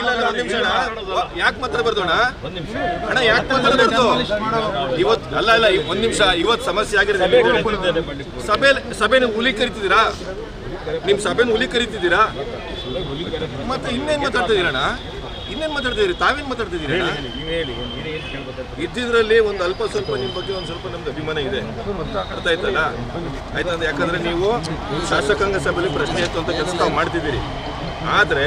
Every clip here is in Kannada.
ಇಲ್ಲ ಇಲ್ಲ ಒಂದ್ ನಿಮಿಷ ಅಣ್ಣ. ಯಾಕೆ ಮಾತಾಡ್ಬಾರ್ದು ಅಣ್ಣ? ಅಣ್ಣ ಯಾಕೆ ಮಾತಾಡ್ಬಾರ್ದು? ಇವತ್ ಅಲ್ಲ ಇಲ್ಲ ಒಂದ್ ನಿಮಿಷ ಇವತ್ ಸಮಸ್ಯೆ ಆಗಿರೋದು ಸಭೆ ಸಭೆನ ಹುಲಿ ಕರಿತಿದ್ದೀರಾ? ನಿಮ್ ಸಭೆನ ಹುಲಿ ಕರಿತಿದ್ದೀರಾ? ಮತ್ತೆ ಇನ್ನೇನ್ ಮಾತಾಡ್ತಿದ್ದೀರಣ್ಣ ಇನ್ನೇನ್ ಮಾತಾಡ್ತಿದ್ದೀರಿ ತಾವೇನ್ ಮಾತಾಡ್ತಿದ್ದೀರಿ? ಇದ್ದಿದ್ರಲ್ಲಿ ಒಂದು ಅಲ್ಪ ಸ್ವಲ್ಪ ನಿಮ್ ಬಗ್ಗೆ ಒಂದು ಸ್ವಲ್ಪ ನಮ್ದು ಅಭಿಮಾನ ಇದೆ. ಅರ್ಥ ಆಯ್ತಲ್ಲ? ಆಯ್ತಾ ಅಂದ್ರೆ ಯಾಕಂದ್ರೆ ನೀವು ಶಾಸಕಾಂಗ ಸಭೆಯಲ್ಲಿ ಪ್ರಶ್ನೆ ಎತ್ತುವಂತ ಕೆಲಸ ತಾವು ಮಾಡ್ತಿದ್ದೀರಿ. ಆದರೆ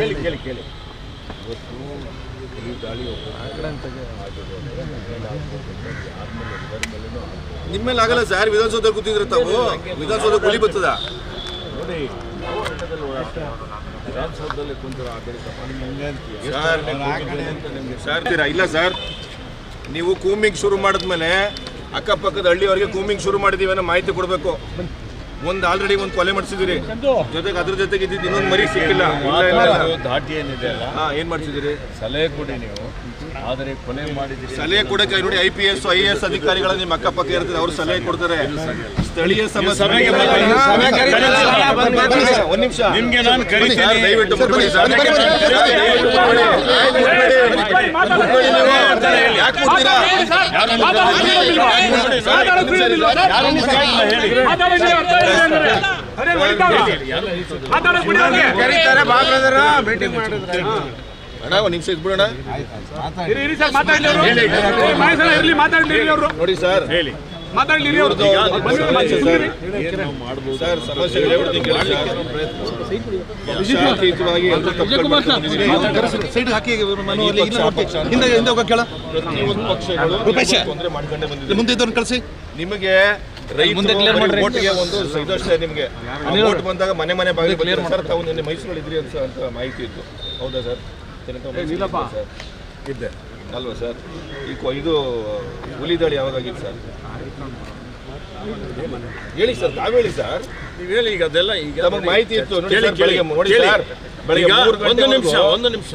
ಕೇಳಿ ಕೇಳಿ ಕೇಳಿ. ಇವತ್ತು ಈ ದಾಳಿ ನಿಮ್ಮ ಮೇಲೆ ಆಗಲ್ಲ ಸರ್ ವಿಧಾನಸೌಧ ಕೂತಿದ್ರೆ ತಾವು. ವಿಧಾನಸೌಧ ಗುಳಿ ಬರ್ತದ. ನೋಡಿ ವಿಧಾನಸೌಧದಲ್ಲಿ ಕುಂತಿರೋ ಆಡಳಿತ ಇಲ್ಲ ಸರ್ ನೀವು ಕೂಮಿಂಗ್ ಶುರು ಮಾಡಿದ್ಮೇಲೆ ಅಕ್ಕಪಕ್ಕದ ಹಳ್ಳಿಯವರಿಗೆ ಕೂಮಿಂಗ್ ಶುರು ಮಾಡಿದೀವಿ ಅನ್ನೋ ಮಾಹಿತಿ ಕೊಡಬೇಕು. ಒಂದು ಆಲ್ರೆಡಿ ಒಂದು ಕೊಲೆ ಮಾಡಿಸಿದಿರಿ ಜೊತೆಗೆ ಅದ್ರ ಜೊತೆಗೆ ಇದ್ದಿದ್ದು ಇನ್ನೊಂದು ಮರಿ ಸಿಕ್ಕಿಲ್ಲ. ದಾಟಿ ಏನಿದೆ ಅಲ್ಲ? ಏನ್ ಮಾಡ್ತಿದ್ದೀರಿ ಸಲಹೆ ಕೊಡಿ ನೀವು. ಆದರೆ ಕೊನೆ ಮಾಡಿದ್ದೀರಿ ಸಲಹೆ ಕೊಡಕ್ಕೆ ನೋಡಿ I P S I A S ಅಧಿಕಾರಿಗಳ ನಿಮ್ಮ ಅಕ್ಕಪಕ್ಕ ಇರ್ತದೆ ಅವ್ರು ಸಲಹೆ ಕೊಡ್ತಾರೆ. ಸ್ಥಳೀಯ ಸಮಸ್ಯೆ ಒಂದ್ ನಿಮಿಷ ನಿಮ್ಗೆ ನಾನು ಕರಿತೀನಿ. ಸರ್, ದಯವಿಟ್ಟು ಮುಟ್ತೀರಾ? ಅಣ್ಣ ಒಂದು ನಿಮಿಷ ಇದ್ಬಿಡೋಣ ನೋಡಿ ಸರ್ ಇವ್ರದ್ದು ಸಮಸ್ಯೆ ಸರ್ ಸರ್ ಸಮಸ್ಯೆಗಳು ಹೇಳ್ಬಿಡ್ತೀನಿ ಕೇಳಿ ಸರ್. ಶಾಂತಿಯುತವಾಗಿ ಎಲ್ರೂ ತಪ್ಪು ಬಂದಿದ್ದೀರಿ. ಪ್ರತಿಯೊಂದು ಪಕ್ಷಗಳು ತೊಂದರೆ ಮಾಡ್ಕೊಂಡೇ ಬಂದಿದೆ. ಮುಂದೆ ಇದ್ದವ್ರನ್ನ ಕಳಿಸಿ. ನಿಮಗೆ ನಿಮಗೆ. ಬಂದಾಗ ಮನೆ ಮನೆ ಬಾಗಿಲು ಕ್ಲಿಯರ್ ಸರ್ ತಾವು ನಿನ್ನೆ ಮೈಸೂರಲ್ಲಿ ಇದ್ರಿ ಅಂತ ಮಾಹಿತಿ ಇತ್ತು. ಹೌದಾ ಸರ್? ಇದ್ದೆ. ಅಲ್ವಾ ಸರ್? ಈ ಇದು ಹುಲಿ ದಾಳಿ ಯಾವಾಗ ಆಗಿತ್ತು ಸರ್? ಹೇಳಿ ಸರ್ ತಾವು ಹೇಳಿ ಸರ್. ನೀವು ಹೇಳಿ ಈಗ ಅದೆಲ್ಲ ಈಗ ನಮಗೆ ಮಾಹಿತಿ ಇತ್ತು ನೋಡಿ ಸರ್, ಬೆಳಿಗ್ಗೆ ನೋಡಿ ಸರ್ ಬೆಳಿಗ್ಗೆ ಈಗ ಮೂರು ಒಂದು ನಿಮಿಷ ಒಂದು ನಿಮಿಷ.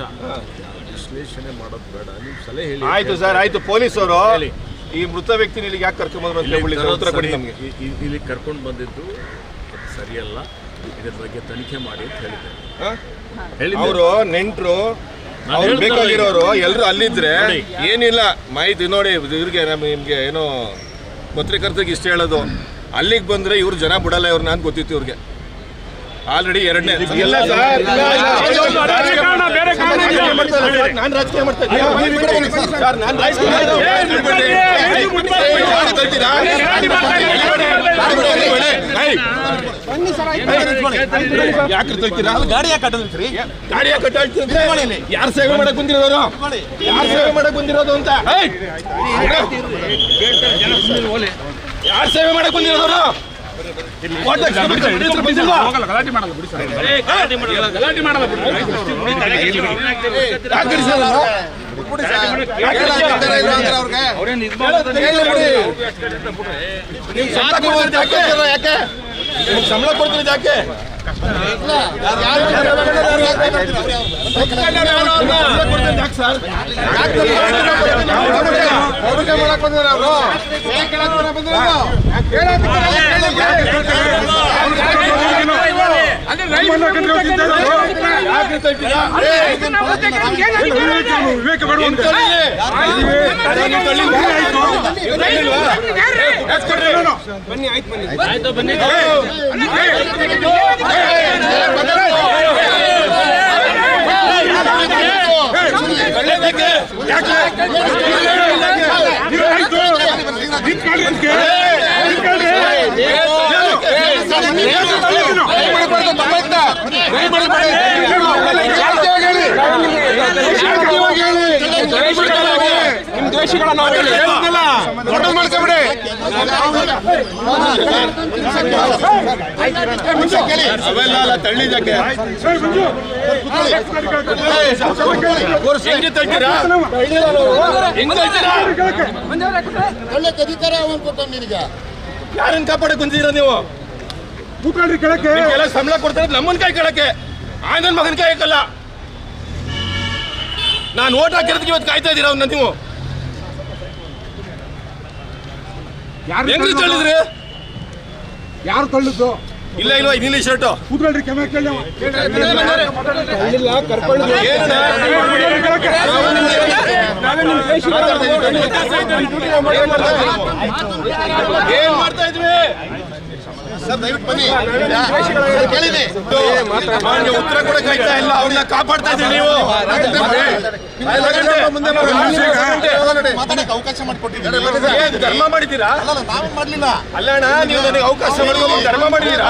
ವಿಶ್ಲೇಷಣೆ ಮಾಡೋದು ಬೇಡ. ನೀವು ಸಲಹೆ ಹೇಳಿ. ಆಯ್ತು ಸರ್ ಆಯ್ತು. ಪೊಲೀಸರು ಹೇಳಿ. ಈ ಮೃತ ವ್ಯಕ್ತಿನ ಇಲ್ಲಿಗೆ ಯಾಕೆ ಕರ್ಕೊಂಡ್ಬಂದ್ರು ಅಂತ ಹೇಳಿ ಸರ್, ಉತ್ತರ ಕೊಡಿ ನಮಗೆ. ಇ- ಇ- ಇಲ್ಲಿ ಕರ್ಕೊಂಡು ಬಂದಿದ್ದು ಸರಿಯಲ್ಲ. ಇದ್ರ ಬಗ್ಗೆ ತನಿಖೆ ಮಾಡಿ ಅಂತ ಹೇಳಿದ್ದೆ. ಹೇಳಿದ್ದೆ. ಅವರು ನೆಂಟರು ಅವ್ರು ಬೇಕಾಗಿರೋರು ಎಲ್ಲರೂ ಅಲ್ಲಿದ್ರೆ ನೋಡಿ. ಏನಿಲ್ಲ. ಮಾಹಿತಿ ನೋಡಿ ಇವ್ರಿಗೆ ನಮ್ ನಿಮ್ಗೆ ಏನೋ ಪತ್ರಕರ್ತರಿಗೆ ಇಷ್ಟ ಹೇಳೋದು ಅಲ್ಲಿಗೆ ಬಂದರೆ ಇವ್ರು ಜನ ಬಿಡಲ್ಲ ಇವ್ರನ್ನ ಅಂತ ಗೊತ್ತಿತ್ತು ಇವ್ರಿಗೆ. ಆಲ್ರೆಡಿ ಎರಡನೇ ನಾನ್ ರಾಜಕೀಯ? ಯಾಕ್ರಿ ತಳ್ತೀರಾ? ಗಾಡಿ ಯಾಕೆ ಗಾಡಿ ಯಾಕೆ ಯಾರು ಸೇವೆ ಮಾಡಕ್ ಬಂದಿರೋರು ಯಾರು ಸೇವೆ ಮಾಡಕ್ ಬಂದಿರೋದು ಅಂತ ಯಾರು ಸೇವೆ ಮಾಡಕ್ ಬಂದಿರೋರು ಕೊಡ್ತೀನಿ ಯಾಕೆ? ಯಾರು ಯಾಕ್ ಯಾಕ್ ಹಿಡಿಸಲ್ಲ? ಹೇಳಿ ಬಿಡಿ. ಬನ್ನಿ ಸಂಬಳ ಕೊಡ್ತಿರೋದು ಯಾಕೆ? ಮಾಡ್ಕೊಬಿಡಿ ಅವೆಲ್ಲ ತಳ್ಳಿದಕ್ಕೆ ಹೆಂಗೆ ತಳ್ತೀರಾ ಒಳ್ಳೆ ನೀವು? ಕೆಳಕ್ಕೆ ಎಲ್ಲ ಸಂಬಳ ಕೊಡ್ತಾರೆ ನಮ್ಮನ್ ಕೈ ಕೇಳಕ್ಕೆ. ಆಂಗನ್ ಮಗನ್ ಕೈ ಹಾಕಲ್ಲ. ನಾನು ಓಟ್ ಹಾಕಿರೋದಕ್ಕೆ ಇವತ್ತು ಕಾಯ್ತಾ ಇದ್ದೀರಾ ಅವ್ನ ನೀವು? ಯಾರು ಹೆಂಗ್ ತಳ್ಳಿದ್ರಿ? ಯಾರು ತಳ್ಳಿದ್ದು? ಇಲ್ಲ ಇಲ್ವಾ ನೀಲಿ ಶರ್ಟು ಕೂತ್ಕೊಳ್ರಿ ಕೆಮ್ಮೆ ಕೇಳಿ ಏನ್ ಮಾಡ್ತಾ ಇದ್ವಿ ಅವ್ನಿಗೆ ಉತ್ತರ ಕೂಡ ಕೈತಾ ಇಲ್ಲ ಅವ್ರನ್ನ ಕಾಪಾಡ್ತಾ ಇದ್ದೀವಿ ನೀವು ಮುಂದೆ ಮಾತಾಡಕ್ಕೆ ಅವಕಾಶ ಮಾಡಿಕೊಟ್ಟಿದ್ದೀರಿ ಧರ್ಮ ಮಾಡಿದ್ದೀರಾ ನಾವು ಮಾಡ್ಲಿಲ್ಲ ಅಲ್ಲಣ್ಣ ನೀವು ನನಗೆ ಅವಕಾಶ ಮಾಡ್ಕೊಂಡು ಧರ್ಮ ಮಾಡಿದ್ದೀರಾ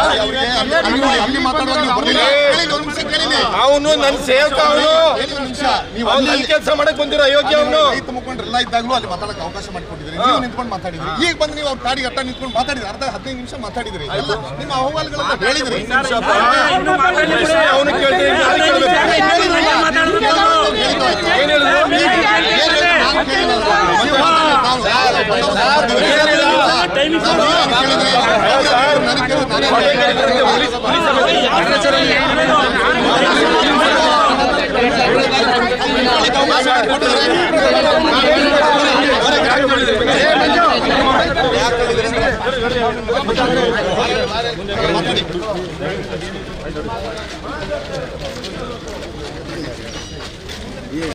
ಅಲ್ಲಿ ಮಾತಾಡುವಾಗ ಅವನು ನನ್ನ ಸೇವಕ ಅವನು. ನೀವು ಅವ್ನು ಅಲ್ಲಿ ಕೆಲಸ ಮಾಡಕ್ ಬಂದಿರೋ ಅಯೋಗ್ಯ ಅವನು. ರೈತ ಮುಖಂಡರೆಲ್ಲ ಇದ್ದಾಗಲೂ ಅಲ್ಲಿ ಮಾತಾಡಕ್ಕೆ ಅವಕಾಶ ಮಾಡಿಕೊಟ್ಟಿದ್ರಿ ನೀವು ನಿಂತ್ಕೊಂಡು ಮಾತಾಡಿದ್ರಿ ಈಗ ಬಂದು ನೀವು ಅವ್ರ ತಾಡಿ ಅಟ್ಟ ನಿಂತ್ಕೊಂಡು ಮಾತಾಡಿದ್ರಿ ಅರ್ಧ ಹದಿನೈದು ನಿಮಿಷ ಮಾತಾಡಿದ್ರಿ ಎಲ್ಲ ನಿಮ್ಮ ಅಹವಾಲುಗಳನ್ನ ಹೇಳಿದ್ರಿ. ಅವನು ಕೇಳ್ತೀನಿ ನಾನು